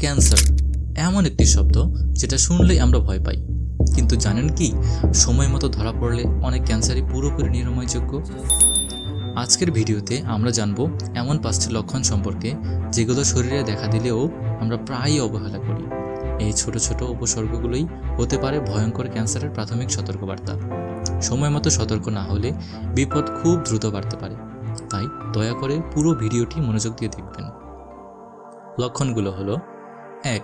Cancer, এমন একটি শব্দ যেটা শুনলেই আমরা ভয় পাই। কিন্তু জানেন কি, সময় মতো ধরা পড়লে অনেক ক্যান্সারই পুরোপুরি নিরাময়যোগ্য? আজকের ভিডিওতে আমরা জানব এমন পাঁচটি লক্ষণ সম্পর্কে যেগুলো শরীরে দেখা দিলেও আমরা প্রায়ই অবহেলা করি। এই ছোট ছোট উপসর্গগুলোই হতে পারে ভয়ঙ্কর ক্যান্সারের প্রাথমিক সতর্কবার্তা। সময় মতো সতর্ক না হলে বিপদ খুব দ্রুত বাড়তে পারে। তাই দয়া করে পুরো ভিডিওটি মনোযোগ দিয়ে দেখবেন। লক্ষণগুলো হলো এক।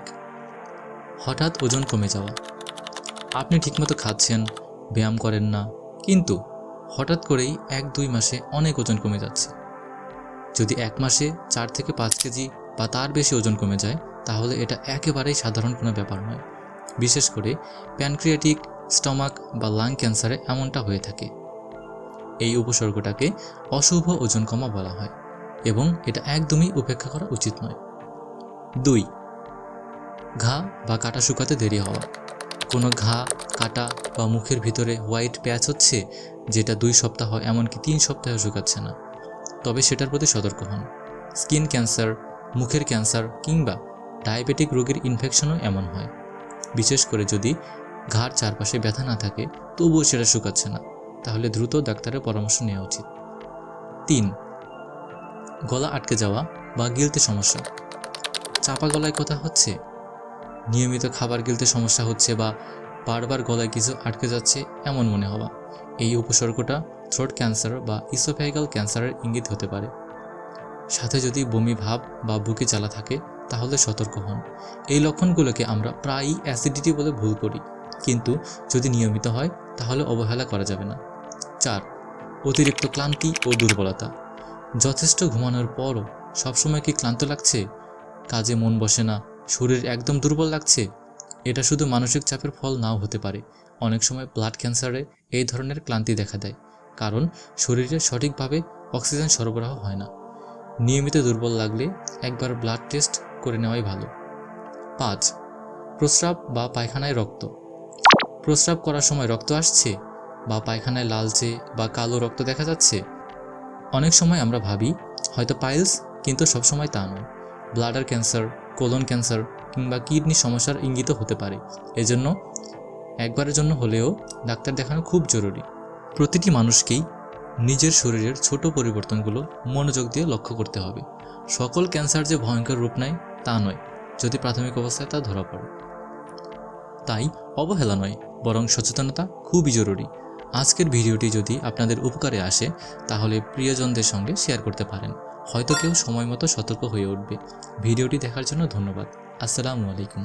হঠাৎ ওজন কমে যাওয়া। আপনি ঠিকমতো খাচ্ছেন, ব্যায়াম করেন না, কিন্তু হঠাৎ করেই এক দুই মাসে অনেক ওজন কমে যাচ্ছে। যদি এক মাসে চার থেকে পাঁচ কেজি বা তার বেশি ওজন কমে যায়, তাহলে এটা একেবারেই সাধারণ কোনো ব্যাপার নয়। বিশেষ করে প্যানক্রিয়াটিক, স্টমাক বা লাং ক্যান্সারে এমনটা হয়ে থাকে। এই উপসর্গটাকে অশুভ ওজন কমা বলা হয় এবং এটা একদমই উপেক্ষা করা উচিত নয়। দুই ঘা বা কাটা শুকাতে দেরি হওয়া। কোনো ঘা, কাটা বা মুখের ভিতরে হোয়াইট প্যাচ হচ্ছে যেটা দুই সপ্তাহ এমনকি তিন সপ্তাহে শুকাচ্ছে না। তবে সেটার প্রতি সতর্ক হন। স্কিন ক্যান্সার, মুখের ক্যান্সার কিংবা ডায়াবেটিক রোগের ইনফেকশনও এমন হয়। বিশেষ করে যদি ঘাড় চারপাশে ব্যথা না থাকে, তবুও সেটা শুকাচ্ছে না। তাহলে দ্রুত ডাক্তারের পরামর্শ নেওয়া উচিত। তিন, গলা আটকে যাওয়া বা গিলতে সমস্যা। চাপা গলায় কথা হচ্ছে নিয়মিত খাবার গিলতে সমস্যা হচ্ছে বা বারবার গলায় কিছু আটকে যাচ্ছে এমন মনে হওয়া। এই উপসর্গটা থ্রোট ক্যান্সার বা ইসোফ্যাগাল ক্যান্সারের ইঙ্গিত হতে পারে। সাথে যদি বমি ভাব বা বুকে জ্বালা থাকে, তাহলে সতর্ক হন। এই লক্ষণগুলোকে আমরা প্রায়ই অ্যাসিডিটি বলে ভুল করি। কিন্তু যদি নিয়মিত হয়, তাহলে অবহেলা করা যাবে না। চার, অতিরিক্ত ক্লান্তি ও দুর্বলতা। যথেষ্ট ঘুমানোর পরও সবসময় কি ক্লান্ত লাগছে? কাজে মন বসে না শরীর একদম দুর্বল লাগছে? এটা শুধু মানসিক চাপের ফল নাও হতে পারে। অনেক সময় ব্লাড ক্যান্সারে এই ধরনের ক্লান্তি দেখা দেয়, কারণ শরীরে সঠিকভাবে অক্সিজেন সরবরাহ হয় না। নিয়মিত দুর্বল লাগলে একবার ব্লাড টেস্ট করে নেওয়াই ভালো। পাঁচ, প্রস্রাব বা পায়খানায় রক্ত। প্রস্রাব করার সময় রক্ত আসছে বা পায়খানায় লালচে বা কালো রক্ত দেখা যাচ্ছে? অনেক সময় আমরা ভাবি, হয়তো পাইলস কিন্তু সবসময় তা নয়। ব্লাডার ক্যান্সার কোলন ক্যান্সার কিংবা কিডনি সমস্যার ইঙ্গিত হতে পারে। এজন্য একবারের জন্য হলেও ডাক্তার দেখানো খুব জরুরি। প্রতিটি মানুষকেই নিজের শরীরের ছোট পরিবর্তনগুলো মনোযোগ দিয়ে লক্ষ্য করতে হবে। সকল ক্যান্সার যে ভয়ঙ্কর রূপ নেয়, তা নয়। যদি প্রাথমিক অবস্থায় তা ধরা পড়ে। তাই অবহেলা নয়, বরং সচেতনতা খুবই জরুরি। আজকের ভিডিওটি যদি আপনাদের উপকারে আসে, তাহলে প্রিয়জনদের সঙ্গে শেয়ার করতে পারেন। হয়তো কেউ সময় মতো সতর্ক হয়ে উঠবে। ভিডিওটি দেখার জন্য ধন্যবাদ। আসসালামু আলাইকুম।